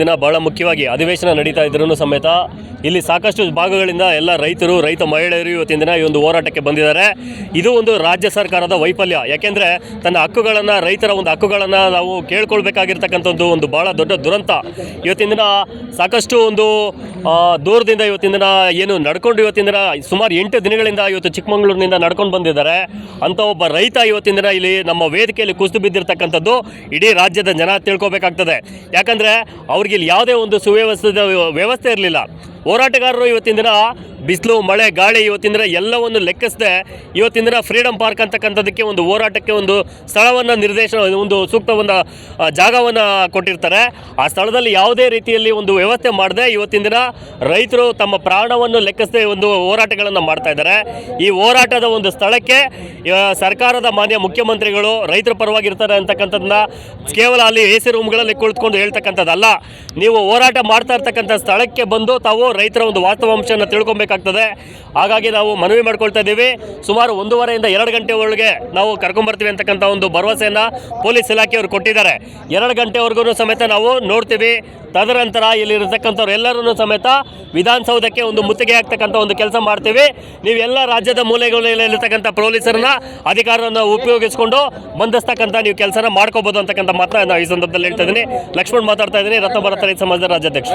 ದಿನ ಬಹಳ ಮುಖ್ಯವಾಗಿ ಅಧಿವೇಶನ ನಡೀತಾ ಇದ್ರೂ ಸಮೇತ ಇಲ್ಲಿ ಸಾಕಷ್ಟು ಭಾಗಗಳಿಂದ ಎಲ್ಲ ರೈತರು, ರೈತ ಮಹಿಳೆಯರು ಇವತ್ತಿನ ದಿನ ಈ ಒಂದು ಹೋರಾಟಕ್ಕೆ ಬಂದಿದ್ದಾರೆ. ಇದು ಒಂದು ರಾಜ್ಯ ಸರ್ಕಾರದ ವೈಫಲ್ಯ. ಯಾಕೆಂದರೆ ತನ್ನ ಹಕ್ಕುಗಳನ್ನು, ರೈತರ ಒಂದು ಹಕ್ಕುಗಳನ್ನು ನಾವು ಕೇಳ್ಕೊಳ್ಬೇಕಾಗಿರ್ತಕ್ಕಂಥದ್ದು ಒಂದು ಭಾಳ ದೊಡ್ಡ ದುರಂತ. ಇವತ್ತಿನ ದಿನ ಸಾಕಷ್ಟು ಒಂದು ದೂರದಿಂದ ಇವತ್ತಿನ ದಿನ ಏನು ನಡ್ಕೊಂಡು ಇವತ್ತಿನ ದಿನ ಸುಮಾರು ಎಂಟು ದಿನಗಳಿಂದ ಇವತ್ತು ಚಿಕ್ಕಮಗಳೂರಿನಿಂದ ನಡ್ಕೊಂಡು ಬಂದಿದ್ದಾರೆ. ಅಂತ ಒಬ್ಬ ರೈತ ಇವತ್ತಿನ ದಿನ ಇಲ್ಲಿ ನಮ್ಮ ವೇದಿಕೆಯಲ್ಲಿ ಕುಸಿದು ಬಿದ್ದಿರ್ತಕ್ಕಂಥದ್ದು ಇಡೀ ರಾಜ್ಯದ ಜನ ತಿಳ್ಕೊಬೇಕಾಗ್ತದೆ. ಯಾಕಂದರೆ ಅವ್ರಿಗೆ ಇಲ್ಲಿ ಯಾವುದೇ ಒಂದು ಸುವ್ಯವಸ್ಥಿತ ವ್ಯವಸ್ಥೆ ಇರಲಿಲ್ಲ. ಹೋರಾಟಗಾರರು ಇವತ್ತಿನ ದಿನ ಬಿಸಿಲು, ಮಳೆ, ಗಾಳಿ ಇವತ್ತಿನ ದಿನ ಎಲ್ಲವನ್ನು ಲೆಕ್ಕಿಸದೆ ಇವತ್ತಿನ ದಿನ ಫ್ರೀಡಮ್ ಪಾರ್ಕ್ ಅಂತಕ್ಕಂಥದ್ದಕ್ಕೆ ಒಂದು ಹೋರಾಟಕ್ಕೆ ಒಂದು ಸ್ಥಳವನ್ನು ನಿರ್ದೇಶನ, ಒಂದು ಸೂಕ್ತವನ್ನು ಜಾಗವನ್ನು ಕೊಟ್ಟಿರ್ತಾರೆ. ಆ ಸ್ಥಳದಲ್ಲಿ ಯಾವುದೇ ರೀತಿಯಲ್ಲಿ ಒಂದು ವ್ಯವಸ್ಥೆ ಮಾಡದೆ ಇವತ್ತಿನ ದಿನ ರೈತರು ತಮ್ಮ ಪ್ರಾಣವನ್ನು ಲೆಕ್ಕಿಸದೆ ಒಂದು ಹೋರಾಟಗಳನ್ನು ಮಾಡ್ತಾ ಇದ್ದಾರೆ. ಈ ಹೋರಾಟದ ಒಂದು ಸ್ಥಳಕ್ಕೆ ಸರ್ಕಾರದ ಮಾನ್ಯ ಮುಖ್ಯಮಂತ್ರಿಗಳು ರೈತರ ಪರವಾಗಿರ್ತಾರೆ ಅಂತಕ್ಕಂಥದ್ದನ್ನ ಕೇವಲ ಅಲ್ಲಿ ಎ ಸಿ ರೂಮ್ಗಳಲ್ಲಿ ಕುಳಿತುಕೊಂಡು ಹೇಳ್ತಕ್ಕಂಥದ್ದಲ್ಲ. ನೀವು ಹೋರಾಟ ಮಾಡ್ತಾ ಇರ್ತಕ್ಕಂಥ ಸ್ಥಳಕ್ಕೆ ಬಂದು ತಾವು ರೈತರ ಒಂದು ವಾಸ್ತವಾಂಶನ ತಿಳ್ಕೊಬೇಕಾಗ್ತದೆ. ಹಾಗಾಗಿ ನಾವು ಮನವಿ ಮಾಡ್ಕೊಳ್ತಾ ಇದ್ದೀವಿ. ಸುಮಾರು ಒಂದೂವರೆಯಿಂದ ಎರಡು ಗಂಟೆ ಒಳಗೆ ನಾವು ಕರ್ಕೊಂಬರ್ತೀವಿ ಅಂತಕ್ಕಂಥ ಒಂದು ಭರವಸೆಯನ್ನು ಪೊಲೀಸ್ ಇಲಾಖೆಯವರು ಕೊಟ್ಟಿದ್ದಾರೆ. ಎರಡು ಗಂಟೆವರೆಗೂ ಸಮೇತ ನಾವು ನೋಡ್ತೀವಿ. ತದನಂತರ ಇಲ್ಲಿರತಕ್ಕಂಥವ್ರು ಎಲ್ಲರೂ ಸಮೇತ ವಿಧಾನಸೌಧಕ್ಕೆ ಒಂದು ಮುತ್ತಿಗೆ ಹಾಕ್ತಕ್ಕಂಥ ಒಂದು ಕೆಲಸ ಮಾಡ್ತೀವಿ. ನೀವೆಲ್ಲ ರಾಜ್ಯದ ಮೂಲೆಗಳಲ್ಲಿರ್ತಕ್ಕಂಥ ಪೊಲೀಸರನ್ನ, ಅಧಿಕಾರವನ್ನು ಉಪಯೋಗಿಸಿಕೊಂಡು ಬಂಧಿಸ್ತಕ್ಕಂಥ ನೀವು ಕೆಲಸನ ಮಾಡ್ಕೋಬೋದು ಅಂತಕ್ಕಂಥ ಮಾತ್ರ ನಾನು ಈ ಸಂದರ್ಭದಲ್ಲಿ ಹೇಳ್ತಾ ಇದ್ದೀನಿ. ಲಕ್ಷ್ಮಣ್ ಮಾತಾಡ್ತಾ ಇದ್ದೀನಿ. ರತ್ನಭರತ ರೈತ ಸಮಾಜದ ರಾಜ್ಯಾಧ್ಯಕ್ಷ.